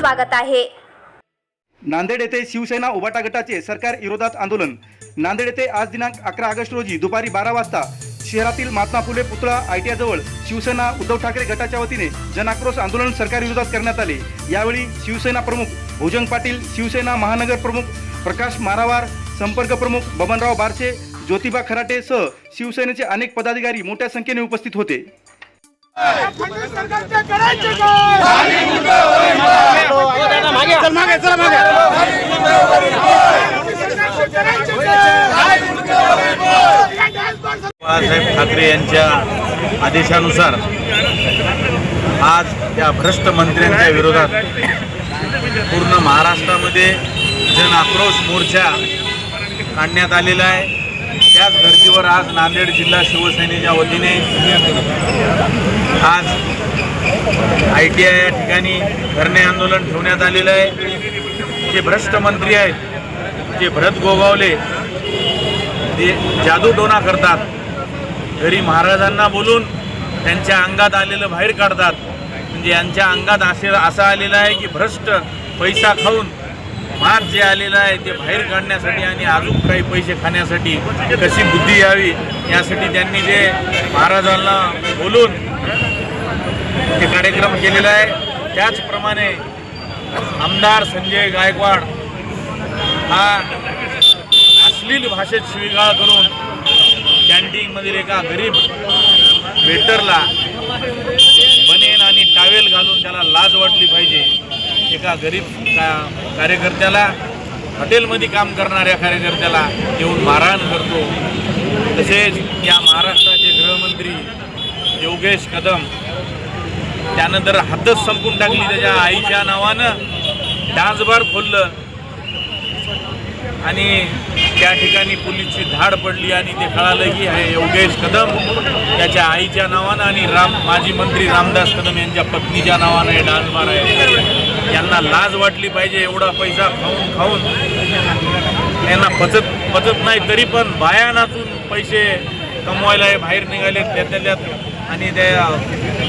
स्वागत आहे. नांदेड येथे शिवसेना उबाटा गटाचे सरकार विरोधात आंदोलन. नांदेड येथे आज दिनांक अकरा ऑगस्ट रोजी दुपारी बारा वाजता शहरातील महात्मा फुले पुतळा आयटीआय जवळ शिवसेना उद्धव ठाकरे गटाच्या वतीने जनाक्रोश आंदोलन सरकार विरोधात करण्यात आले. यावेळी शिवसेना प्रमुख भुजंग पाटील शिवसेना महानगर प्रमुख प्रकाश मारावार संपर्क प्रमुख बबनराव बारसे ज्योतिबा खराटे सह शिवसेनेचे अनेक पदाधिकारी मोठ्या संख्येने उपस्थित होते. बाळासाहेब ठाकरे यांच्या आदेशानुसार आज त्या भ्रष्ट मंत्र्यांच्या विरोधात पूर्ण महाराष्ट्रामध्ये जन आक्रोश मोर्चा काढण्यात आलेला आहे. त्याच धर्तीवर आज नांदेड जिल्हा शिवसेनेच्या वतीने आज आय टी आय या ठिकाणी धरणे आंदोलन ठेवण्यात आलेलं आहे. जे भ्रष्ट मंत्री आहेत जे भरत गोगावले ते जादूटोणा करतात घरी महाराजांना बोलून त्यांच्या अंगात आलेलं बाहेर काढतात. म्हणजे यांच्या अंगात असे असं आलेलं आहे की भ्रष्ट पैसा खाऊन मार जे आलेलं आहे ते बाहेर काढण्यासाठी आणि अजून काही पैसे खाण्यासाठी कशी बुद्धी यावी यासाठी त्यांनी जे महाराजांना बोलून ते कार्यक्रम केलेला आहे. त्याचप्रमाणे आमदार संजय गायकवाड हा अश्लील भाषेत शिवीगाळ करून कॅन्टीनमधील एका गरीब वेटरला बनेन आणि टावेल घालून त्याला लाज वाटली पाहिजे. एका गरीब का कार्यकर्त्याला हॉटेलमध्ये काम करणाऱ्या कार्यकर्त्याला येऊन मारहाण करतो. तसेच या महाराष्ट्राचे गृहमंत्री योगेश कदम त्यानंतर हातच संपून टाकली त्याच्या आईच्या नावानं डान्सबार खोललं. आणि त्या ठिकाणी पोलीसची धाड पडली आणि ते कळालं की योगेश कदम त्याच्या आईच्या नावानं आणि राम माजी मंत्री रामदास कदम यांच्या पत्नीच्या नावानं हे डान्सबार आहे. यांना लाज वाटली पाहिजे एवढा पैसा खाऊन खाऊन. यांना पचत पचत नाही तरी पण बाया नाचून पैसे कमवायला हे बाहेर निघाले त्यातल्या त्यात आणि त्या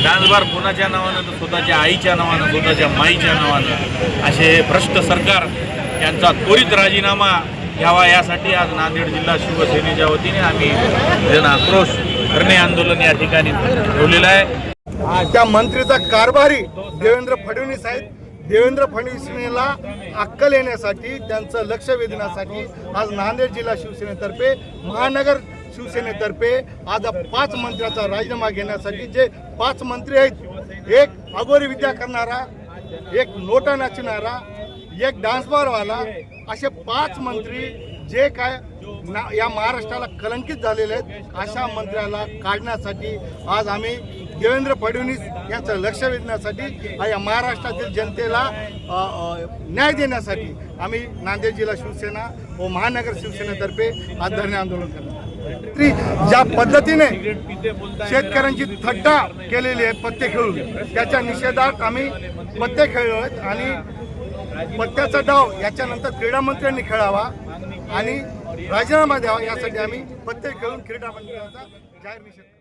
डान्सबार कोणाच्या नावानं तर स्वतःच्या आईच्या नावानं स्वतःच्या माईच्या नावानं. असे भ्रष्ट सरकार यांचा त्वरित राजीनामा घ्यावा यासाठी आज नांदेड जिल्हा शिवसेनेच्या वतीने आम्ही जन आक्रोश करणे आंदोलन या ठिकाणी ठेवलेलं आहे. त्या मंत्रीचा कारभारी देवेंद्र फडणवीस आहेत. देवेंद्र फडणवीसला अक्कल येण्यासाठी त्यांचं लक्ष वेधण्यासाठी आज नांदेड जिल्हा शिवसेनेतर्फे महानगर शिवसेनेतर्फे आज पाच मंत्र्याचा राजीनामा घेण्यासाठी जे पाच मंत्री आहेत एक अगोरी विद्या करणारा एक नोटा नाचणारा एक डान्सबारवाला असे पाच मंत्री जे काय ना या महाराष्ट्राला कलंकित झालेले आहेत अशा मंत्र्याला काढण्यासाठी आज आम्ही देवेंद्र फडणवीस यांचं लक्ष वेधण्यासाठी या महाराष्ट्रातील जनतेला न्याय देण्यासाठी आम्ही नांदेड जिल्हा शिवसेना व महानगर शिवसेनेतर्फे आज धरणे आंदोलन करणार तरी ज्या पद्धतीने शेतकऱ्यांची थट्टा केलेली आहे पत्ते खेळून त्याच्या निषेधात आम्ही पत्ते खेळलो आहेत आणि पत्त्याचा डाव याच्यानंतर क्रीडा मंत्र्यांनी खेळावा आणि राजीनामा द्यावा यासाठी आम्ही पत्ते खेळून क्रीडा मंत्र्यांचा जाहीर निषेध